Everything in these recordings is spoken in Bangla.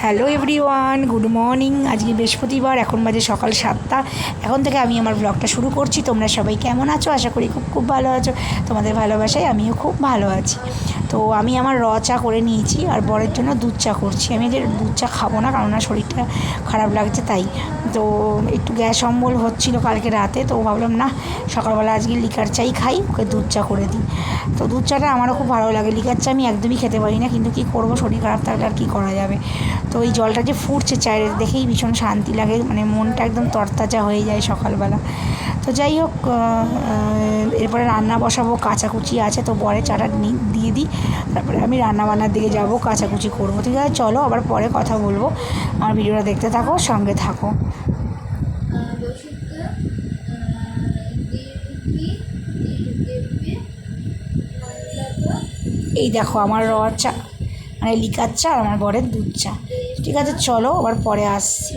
Hello everyone, good morning. আজকে বৃহস্পতিবার, এখন বাজে সকাল সাতটা। এখন থেকে আমি আমার ব্লগটা শুরু করছি। তোমরা সবাই কেমন আছো? আশা করি খুব খুব ভালো আছো। তোমাদের ভালোবাসায় আমিও খুব ভালো আছি। তো আমি আমার র চা করে নিয়েছি আর বরের জন্য দুধ চা করছি। আমি যে দুধ চা খাব না কারণ না শরীরটা খারাপ লাগছে তাই। তো একটু গ্যাস অম্বল হচ্ছিল কালকে রাতে, তো ভাবলাম, না, সকালবেলা আজকে লিকার চাই খাই, ওকে দুধ চা করে দিই। তো দুধ চাটা আমারও খুব ভালো লাগে। লিকার চা আমি একদমই খেতে পারি না, কিন্তু কী করব? শরীর খারাপ থাকলে আর কী করা যাবে? তো এই জলটা যে ফুটছে চায়ের দেখেই ভীষণ শান্তি লাগে মানে মনটা একদম তরতাজা হয়ে যায় সকালবেলা। তো যাই হোক এরপরে রান্না বসাবো, কাচাকুচি আছে তো বরে চাটা দিয়ে দিই। তারপরে আমি রান্না বান্নার দিকে যাব, কাচাকুচি করব। ঠিক আছে, চলো আবার পরে কথা বলব। আমার ভিডিওটা দেখতে থাকো, সঙ্গে থাকো। এই দেখো, আমার র চা মানে লিকার চা আর আমার বরের দুধ চা। ঠিক আছে, চলো, আবার পরে আসছি।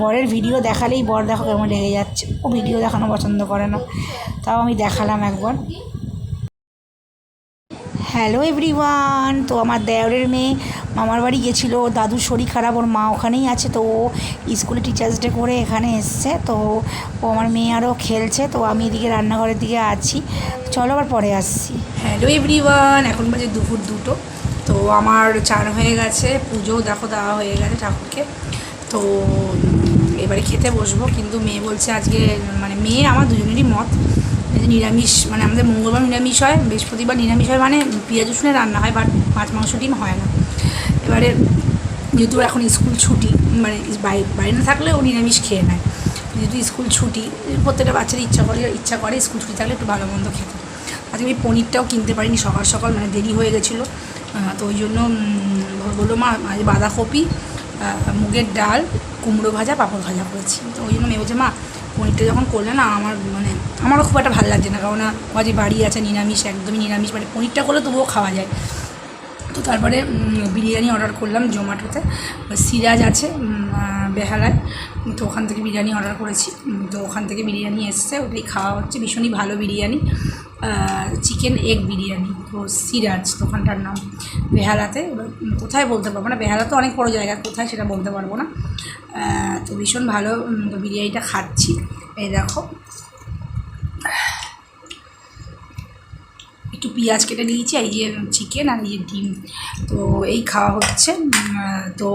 বরের ভিডিও দেখালেই বর দেখো কেমন লেগে যাচ্ছে। ও ভিডিও দেখানো পছন্দ করে না। তাও আমি দেখালাম একবার। হ্যালো এভরিওয়ান তো আমার দেওরের মেয়ে মামার বাড়ি গেছিল। দাদুর শরীর খারাপ, ওর মা ওখানেই আছে, তো ও স্কুলে টিচার্স ডে করে এখানে এসছে। তো ও আমার মেয়ে আরও খেলছে, তো আমি এদিকে রান্নাঘরের দিকে আছি। চলো আবার পরে আসছি। হ্যালো এভরিওয়ান এখন বাজে দুপুর দুটো। তো আমার চান হয়ে গেছে, পুজো দেখো দেওয়া হয়ে গেছে ঠাকুরকে। তো এবারে খেতে বসবো, কিন্তু মেয়ে বলছে আজকে মানে মেয়ে আমার দুজনেরই মত। নিরামিষ মানে আমাদের মঙ্গলবার নিরামিষ হয়, বৃহস্পতিবার নিরামিষ হয় মানে পেঁয়াজ রসুনের রান্না হয়, বাট মাছ মাংস ডিম হয় না। এবারে যেহেতু এখন স্কুল ছুটি মানে বাড়ি না থাকলে ও নিরামিষ খেয়ে নেয়। যেহেতু স্কুল ছুটি, প্রত্যেকটা বাচ্চাদের ইচ্ছা করে ইচ্ছা করে স্কুল ছুটি থাকলে একটু ভালো মন্দ খেতে। আজকে আমি পনিরটাও কিনতে পারিনি সকাল সকাল মানে দেরি হয়ে গেছিল। তো ওই জন্য বলল, মা বাঁধাকপি মুগের ডাল, কুমড়ো ভাজা, পাঁপড় ভাজা করেছি। তো ওই জন্য মেয়ে বলছে মা, পনিরটা যখন করলে না, আমার মানে আমারও খুব একটা ভালো লাগছে না। কারণ আজ বাড়ি আছে, নিরামিষ, একদমই নিরামিষ মানে পনিরটা করলে তবুও খাওয়া যায়। তো তারপরে বিরিয়ানি অর্ডার করলাম জোম্যাটোতে। সিরাজ আছে বেহালায়। তো ওখান থেকে বিরিয়ানি অর্ডার করেছি। তো ওখান থেকে বিরিয়ানি এসছে, ওটাই খাওয়া হচ্ছে। ভীষণই ভালো biryani. Chicken egg biryani. Siraj দোকানটার নাম বেহালাতে। এবার কোথায় বলতে পারব না? বেহালা তো অনেক বড়ো জায়গা, কোথায় সেটা বলতে পারব না। তো ভীষণ ভালো বিরিয়ানিটা খাচ্ছি। এই দেখো একটু পেঁয়াজ কেটে নিয়েছি এই যে চিকেন আর এই যে ডিম। তো এই খাওয়া হচ্ছে। তো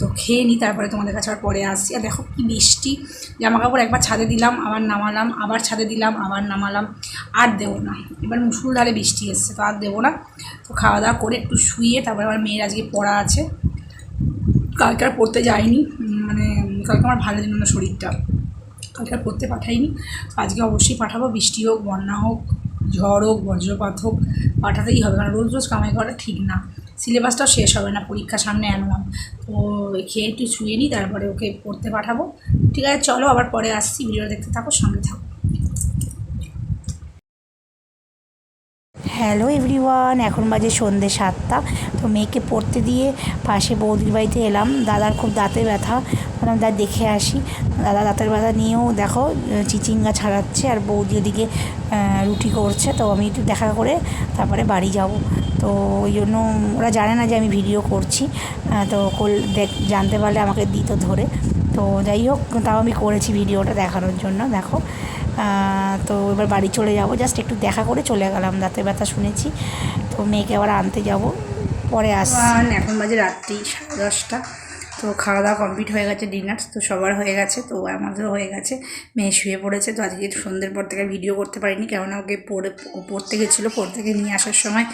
তো খেয়ে নিই তারপরে তোমাদের কাছে আর পরে আসছি। আর দেখো কি বৃষ্টি জামা কাপড় একবার ছাদে দিলাম, আবার নামালাম, আবার ছাদে দিলাম, আবার নামালাম। আর দেবো না। এবার মুসুলধারে বৃষ্টি এসছে, তো আর দেবো না। তো খাওয়া দাওয়া করে একটু শুয়ে, তারপরে আমার মেয়ের আজকে পড়া আছে। কালকে আর পড়তে যাইনি মানে কালকে আমার ভালো দিন না শরীরটা। কালকে আর পড়তে পাঠাইনি। আজকে অবশ্যই পাঠাবো, বৃষ্টি হোক, বন্যা হোক ঝড় হোক, বজ্রপাত হোক, পাঠাতেই হবে। কারণ রোজ রোজ কামাই করা ঠিক না। সিলেবাসটাও শেষ হবে না, পরীক্ষা সামনে আনলাম তো খেয়ে একটু শুয়ে নিই তারপরে ওকে পড়তে পাঠাবো। ঠিক আছে, চলো আবার পরে আসছি ভিডিও দেখতে থাকো, সঙ্গে থাকো। হ্যালো এভরিওয়ান, এখন বাজে সন্ধে সাতটা। তো মেয়েকে পড়তে দিয়ে পাশে বৌদির বাড়িতে এলাম। দাদার খুব দাঁতে ব্যথা, বললাম, দাদা, দেখে আসি। দাদা দাঁতের ব্যথা নিয়েও দেখো, চিচিঙ্গা ছাড়াচ্ছে আর বৌদি ওদিকে রুটি করছে। তো আমি একটু দেখা করে তারপরে বাড়ি যাব। তো ওই জন্য ওরা জানে না যে আমি ভিডিও করছি তো কল- দেখ, জানতে পারলে আমাকে দিত ধরে। তো যাই হোক, তাও আমি করেছি ভিডিওটা দেখানোর জন্য, দেখো। তো এবার বাড়ি চলে যাব জাস্ট একটু দেখা করে চলে গেলাম দাঁতে ব্যথা শুনেছি। তো মেয়েকে আবার আনতে যাব, পরে আস এখন বাজে রাত্রি, সাড়ে দশটা। তো খাওয়া দাওয়া কমপ্লিট হয়ে গেছে ডিনার তো সবার হয়ে গেছে, তো আমাদেরও হয়ে গেছে। মেয়ে শুয়ে পড়েছে, তো আজকে সন্ধ্যের পর থেকে ভিডিও করতে পারিনি, কেননা ওকে পড়ে পড়তে গেছিল, পড়তে গিয়ে নিয়ে আসার সময়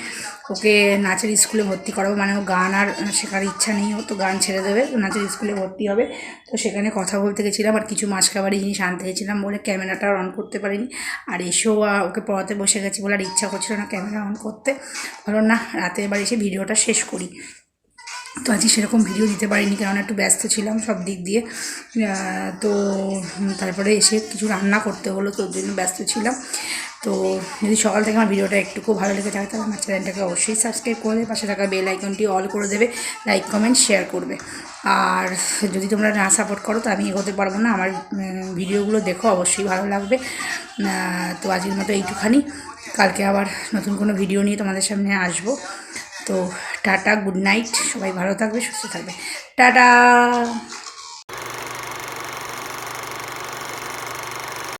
ওকে নাচের স্কুলে ভর্তি করাবো মানে ও গান আর শেখার ইচ্ছা নেই, ও তো গান ছেড়ে দেবে নাচের স্কুলে ভর্তি হবে। তো সেখানে কথা বলতে গেছিলাম, আর কিছু মাছ খাবারের জিনিস আনতে গেছিলাম বলে ক্যামেরাটা অন করতে পারিনি। আর এসেও ওকে পড়াতে বসে গেছি বলে আর ইচ্ছা করছিল না ক্যামেরা অন করতে। ভালো না, রাতের এবার এসে ভিডিওটা শেষ করি। তো আজকে সেরকম ভিডিও দিতে পারিনি কারণ একটু ব্যস্ত ছিলাম সব দিক দিয়ে। তো তারপরে এসে কিছু রান্না করতে হলো, তো ওর জন্য ব্যস্ত ছিলাম। তো যদি সকাল থেকে আমার ভিডিওটা একটুকু ভালো লেগে থাকে, তাহলে আমার চ্যানেলটাকে অবশ্যই সাবস্ক্রাইব করে দেবে। পাশে থাকা বেল আইকনটি অল করে দেবে লাইক কমেন্ট শেয়ার করবে। আর যদি তোমরা না সাপোর্ট করো, তো আমি এগোতে পারব না। আমার ভিডিওগুলো দেখো, অবশ্যই ভালো লাগবে। তো আজকের মতো এইটুখানি। কালকে আবার নতুন কোনো ভিডিও নিয়ে তোমাদের সামনে আসব। তো টাটা গুড নাইট সবাই ভালো থাকবে সুস্থ থাকবে। টাটা!